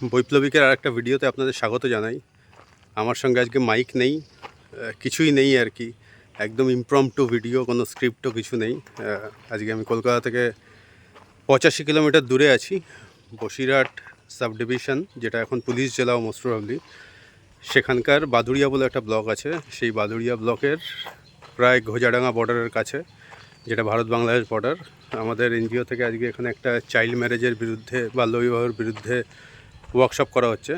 বৈপ্লবিকের আর একটা ভিডিওতে আপনাদের স্বাগত জানাই। আমার সঙ্গে আজকে মাইক নেই কিছুই নেই আর কি। একদম ইমপ্রম্পটু ভিডিও কোনো স্ক্রিপ্টও কিছু নেই। আজকে আমি কলকাতা থেকে পঁচাশি কিলোমিটার দূরে আছি, বসিরহাট সাব ডিভিশন যেটা এখন পুলিশ জেলা ও প্রবলি সেখানকার বাদুড়িয়া বলে একটা ব্লক আছে, সেই বাদুড়িয়া ব্লকের প্রায় ঘোজাডাঙ্গা বর্ডারের কাছে, যেটা ভারত বাংলাদেশ বর্ডার। আমাদের এনজিও থেকে আজকে এখানে একটা চাইল্ড ম্যারেজের বিরুদ্ধে বাল্যবিবাহের বিরুদ্ধে ওয়ার্কশপ করা হচ্ছে।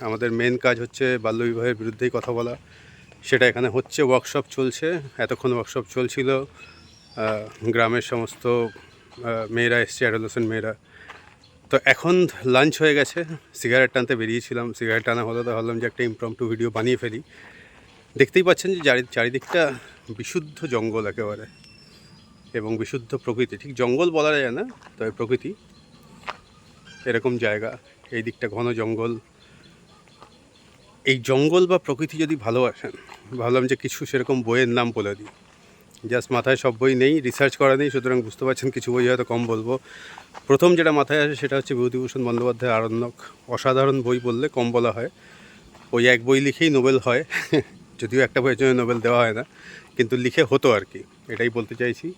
আমাদের মেন কাজ হচ্ছে বাল্যবিবাহের বিরুদ্ধেই কথা বলা। সেটা এখানে হচ্ছে ওয়ার্কশপ চলছে। এতক্ষণ ওয়ার্কশপ চলছিল। গ্রামের সমস্ত মেয়েরা এসছে অ্যাডোলেসেন্ট মেয়েরা। তো এখন লাঞ্চ হয়ে গেছে। সিগারেট টানতে বেরিয়েছিলাম। সিগারেট টানা হলো তো ভাবলাম যে একটা ইমপ্রম্পটু ভিডিও বানিয়ে ফেলি। দেখতেই পাচ্ছেন যে চারি চারিদিকটা বিশুদ্ধ জঙ্গল একেবারে। এবং বিশুদ্ধ প্রকৃতি। ঠিক জঙ্গল বলা যায় না, তবে প্রকৃতি। এরকম জায়গা। এই দিকটা ঘন জঙ্গল। এই জঙ্গল বা প্রকৃতি যদি ভালোবাসেন ভাবলাম যে কিছু সেরকম বইয়ের নাম বলে দিই। জাস্ট মাথায় সব বই নেই রিসার্চ করা নেই, সুতরাং বুঝতে পারছেন কিছু বই হয়তো কম বলব। প্রথম যেটা মাথায় আসে সেটা হচ্ছে বিভূতিভূষণ বন্দ্যোপাধ্যায় আরণ্যক। অসাধারণ বই বললে কম বলা হয়। ওই এক বই লিখেই নোবেল হয়। যদিও একটা বইয়ের জন্য নোবেল দেওয়া হয় না, কিন্তু লিখে হতো আর কি, এটাই বলতে চাইছি।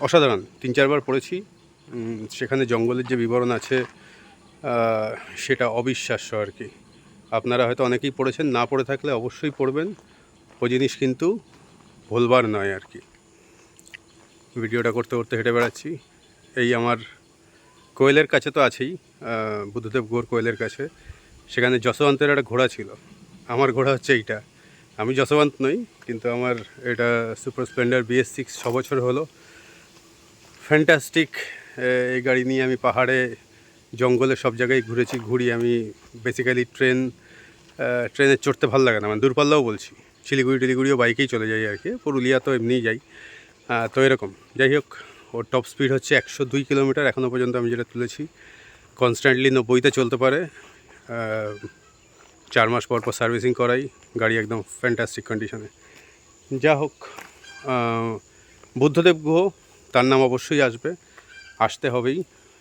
অসাধারণ, তিন চারবার পড়েছি। সেখানে জঙ্গলের যে বিবরণ আছে সেটা অবিশ্বাস্য আর কি। আপনারা হয়তো অনেকেই পড়েছেন, না পড়ে থাকলে অবশ্যই পড়বেন। ও জিনিস কিন্তু ভুলবার নয় আর কি। ভিডিওটা করতে করতে হেঁটে বেড়াচ্ছি। এই আমার কোয়েলের কাছে তো আছেই বুদ্ধদেব গোর কোয়েলের কাছে। সেখানে যশবন্তের একটা ঘোড়া ছিল। আমার ঘোড়া হচ্ছে এইটা। আমি যশবন্ত নই, কিন্তু আমার এটা সুপার স্প্লেন্ডার বিএস সিক্স ছ বছর হলো। ফ্যান্টাস্টিক এই গাড়ি নিয়ে আমি পাহাড়ে জঙ্গলে সব জায়গায় ঘুরেছি, ঘুরি আমি। বেসিক্যালি ট্রেন ট্রেনে চড়তে ভালো লাগে না। মানে দূরপাল্লাও বলছি। শিলিগুড়ি টিলিগুড়িও বাইকেই চলে যাই আর কি। পুরুলিয়া তো এমনিই যাই। তো এরকম। যাই হোক, ওর টপ স্পিড হচ্ছে একশো দুই কিলোমিটার। এখনও পর্যন্ত আমি যেটা তুলেছি কনস্ট্যান্টলি নব্বইতে চলতে পারে। চার মাস পর পর সার্ভিসিং করাই। গাড়ি একদম ফ্যান্টাস্টিক কন্ডিশনে যা হোক বুদ্ধদেব গুহ, তার নাম অবশ্যই আসবে। আসতে হবেই।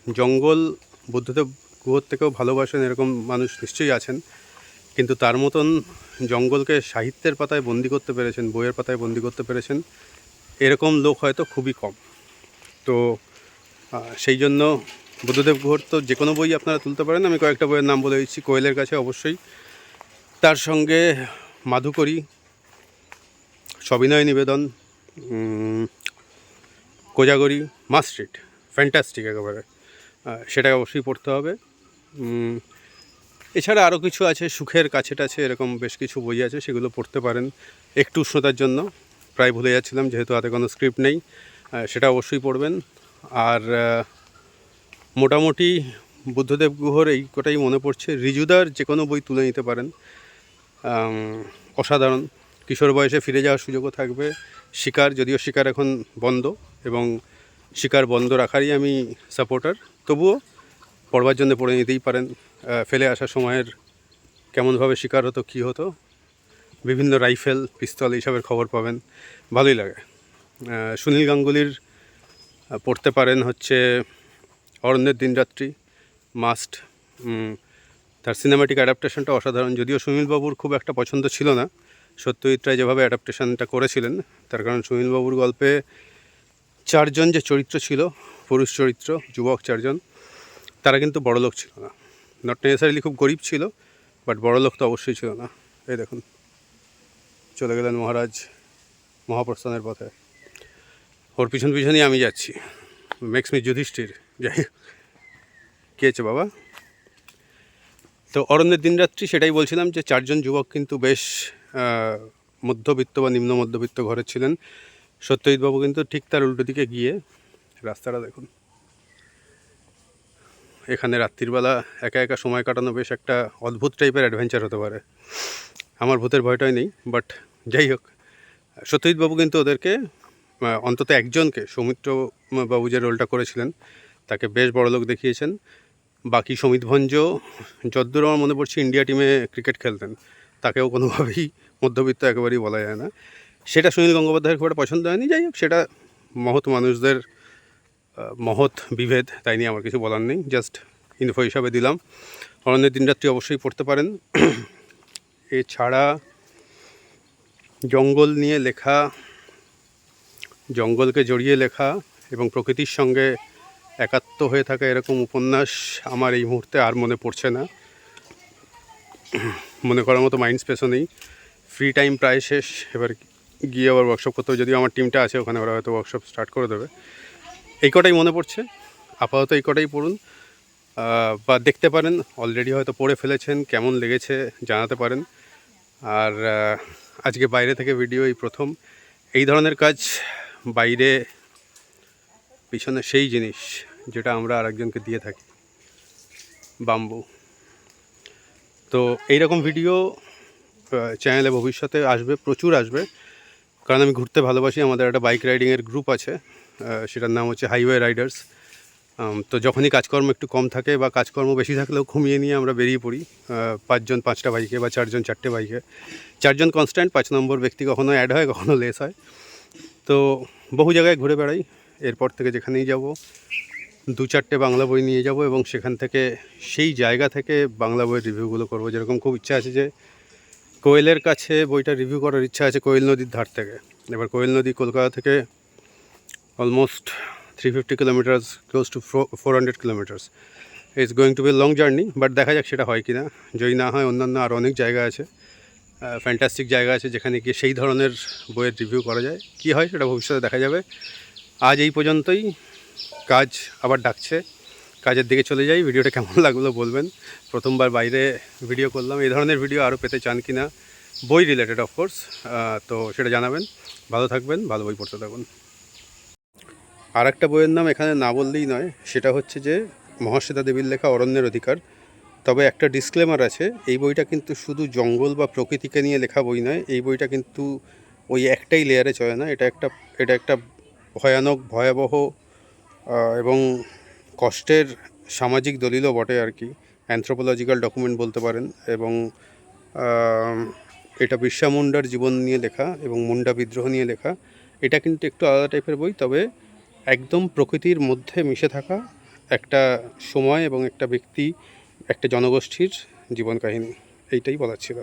জঙ্গল বুদ্ধদেব গুহর থেকেও ভালোবাসেন, এরকম মানুষ নিশ্চয়ই আছেন। কিন্তু তার মতন জঙ্গলকে সাহিত্যের পাতায় বন্দি করতে পেরেছেন, বইয়ের পাতায় বন্দি করতে পেরেছেন, এরকম লোক হয়তো খুবই কম। তো সেই জন্য বুদ্ধদেব গুহর তো যে কোনো বই আপনারা তুলতে পারেন। আমি কয়েকটা বইয়ের নাম বলে দিচ্ছি, কোয়েলের কাছে অবশ্যই। তার সঙ্গে মাধুকরী, সবিনয় নিবেদন কোজাগরি মাস্ট্রিট ফ্যান্টাস্টিক একেবারে। আহ, সেটা অবশ্যই পড়তে হবে। এছাড়া আরও কিছু আছে সুখের কাছে টাছে এরকম বেশ কিছু বই আছে সেগুলো পড়তে পারেন একটু উষ্ণতার জন্য। প্রায় ভুলে যাচ্ছিলাম যেহেতু হাতে কোনো স্ক্রিপ্ট নেই সেটা অবশ্যই পড়বেন। আর মোটামুটি বুদ্ধদেব গুহর এই কটাই মনে পড়ছে। রিজুদার যে কোনো বই তুলে নিতে পারেন। অসাধারণ। কিশোর বয়সে ফিরে যাওয়ার সুযোগও থাকবে। শিকার যদিও শিকার এখন বন্ধ এবং শিকার বন্ধ রাখারই আমি সাপোর্টার তবুও পড়বার জন্য পড়ে নিতেই পারেন ফেলে আসার সময়ের কেমনভাবে শিকার হতো, কী হতো, বিভিন্ন রাইফেল, পিস্তল এইসবের খবর পাবেন, ভালোই লাগে। সুনীল গাঙ্গুলির পড়তে পারেন হচ্ছে অরণ্যের দিনরাত্রি, মাস্ট তার সিনেমাটিক অ্যাডাপ্টেশনটা অসাধারণ, যদিও সুনীলবাবুর খুব একটা পছন্দ ছিল না, সত্যজিৎ রায় যেভাবে অ্যাডাপ্টেশনটা করেছিলেন, তার কারণ সুনীলবাবুর গল্পে চারজন যে চরিত্র ছিল পুরুষ চরিত্র যুবক চারজন, তারা কিন্তু বড়লোক ছিল না। নট নেসেসারিলি খুব গরিব ছিল বাট বড়লোক তো অবশ্যই ছিল না। এই দেখুন, চলে গেলেন মহারাজ মহাপ্রস্থানের পথে। ওর পিছন পিছনই আমি যাচ্ছি। মেক্স মি যুধিষ্ঠির। যাই। কে আছে বাবা? তো অরণ্যের দিনরাত্রি সেটাই বলছিলাম যে চারজন যুবক কিন্তু বেশ মধ্যবিত্ত বা নিম্ন মধ্যবিত্ত ঘরে ছিলেন। সত্যজিৎবাবু কিন্তু ঠিক তার উল্টো দিকে গিয়ে রাস্তাটা দেখুন। এখানে রাত্রিবেলা একা একা সময় কাটানো বেশ একটা অদ্ভুত টাইপের অ্যাডভেঞ্চার হতে পারে। আমার ভূতের ভয়টাই নেই বাট যাই হোক সত্যজিৎবাবু কিন্তু ওদেরকে অন্তত একজনকে, সৌমিত্র বাবু যে রোলটা করেছিলেন, তাকে বেশ বড় লোক দেখিয়েছেন। বাকি সমিত ভঞ্জ, যদ্দূর আমার মনে পড়ছে ইন্ডিয়া টিমে ক্রিকেট খেলতেন। তাকেও কোনোভাবেই মধ্যবিত্ত একেবারেই বলা যায় না। সেটা সুনীল গঙ্গোপাধ্যায়ের খুব একটা পছন্দ হয়নি। যাই হোক, সেটা মহৎ মানুষদের মহৎ বিভেদ, তাই নিয়ে আমার কিছু বলার নেই। জাস্ট ইনফো হিসাবে দিলাম। অরণ্যের দিনরাত্রি অবশ্যই পড়তে পারেন। এছাড়া জঙ্গল নিয়ে লেখা, জঙ্গলকে জড়িয়ে লেখা এবং প্রকৃতির সঙ্গে একাত্ম হয়ে থাকা এরকম উপন্যাস আমার এই মুহূর্তে আর মনে পড়ছে না। মনে করার মতো মাইন্ড স্পেসও নেই। ফ্রি টাইম প্রায় শেষ। এবার গিয়ে আবার ওয়ার্কশপ করতে হবে। যদিও আমার টিমটা আছে, ওখানে ওরা হয়তো ওয়ার্কশপ স্টার্ট করে দেবে। এই কটাই মনে পড়ছে। আপাতত এই কটাই পড়ুন। বা দেখতে পারেন অলরেডি হয়তো পড়ে ফেলেছেন, কেমন লেগেছে জানাতে পারেন। আর আজকে বাইরে থেকে ভিডিও এই প্রথম। এই ধরনের কাজ বাইরে, পিছনে সেই জিনিস যেটা আমরা আরেকজনকে দিয়ে থাকি। বাম্বু। তো এইরকম ভিডিও চ্যানেলে ভবিষ্যতে আসবে, প্রচুর আসবে। কারণ আমি ঘুরতে ভালোবাসি, আমাদের একটা বাইক রাইডিংয়ের গ্রুপ আছে সেটার নাম হচ্ছে হাইওয়ে রাইডার্স তো যখনই কাজকর্ম একটু কম থাকে বা কাজকর্ম বেশি থাকলেও ঘুমিয়ে নিয়ে আমরা বেরিয়ে পড়ি পাঁচজন পাঁচটা বাইকে বা চারজন চারটে বাইকে চারজন কনস্ট্যান্ট পাঁচ নম্বর ব্যক্তি কখনো অ্যাড হয়, কখনো লেস হয়। তো বহু জায়গায় ঘুরে বেড়াই, এরপর থেকে যেখানেই যাব, দু চারটে বাংলা বই নিয়ে যাব এবং সেখান থেকে সেই জায়গা থেকে বাংলা বইয়ের রিভিউগুলো করব। যেরকম খুব ইচ্ছা আছে যে কোয়েলের কাছে বইটা রিভিউ করার ইচ্ছা আছে কোয়েল নদীর ধার থেকে। এবার কোয়েল নদী কলকাতা থেকে almost three fifty kilometres close to four hundred kilometres it's going to be long journey but দেখা যাক সেটা হয় কি না যদি না হয়, অন্যান্য আরও অনেক জায়গা আছে ফ্যান্টাস্টিক জায়গা আছে যেখানে গিয়ে সেই ধরনের বইয়ের রিভিউ করা যায়। কি হয় সেটা ভবিষ্যতে দেখা যাবে। আজ এই পর্যন্তই। কাজ আবার ডাকছে। কাজের দিকে চলে যাই। ভিডিওটা কেমন লাগল বলবেন। প্রথমবার বাইরে ভিডিও করলাম। এই ধরনের ভিডিও আরও পেতে চান কি না বই রিলেটেড অফকোর্স তো সেটা জানাবেন। ভালো থাকবেন, ভালো বই পড়তে থাকুন। আর একটা বইয়ের নাম এখানে না বললেই নয়। সেটা হচ্ছে যে, মহাশ্বেতা দেবীর লেখা অরণ্যের অধিকার। তবে একটা ডিসক্লেমার আছে, এই বইটা কিন্তু শুধু জঙ্গল বা প্রকৃতিকে নিয়ে লেখা বই নয়। এই বইটা কিন্তু ওই একটাই লেয়ারে চলে না। এটা একটা এটা একটা ভয়ানক, ভয়াবহ এবং কষ্টের সামাজিক দলিলও বটে আর কি। অ্যানথ্রোপোলজিক্যাল ডকুমেন্ট বলতে পারেন এবং এটা বিশ্বা মুন্ডার জীবন নিয়ে লেখা এবং মুন্ডা বিদ্রোহ নিয়ে লেখা। এটা কিন্তু একটু আলাদা টাইপের বই, তবে একদম প্রকৃতির মধ্যে মিশে থাকা একটা সময় এবং একটা ব্যক্তি, একটা জনগোষ্ঠীর জীবন কাহিনী। এইটাই বলার ছিল।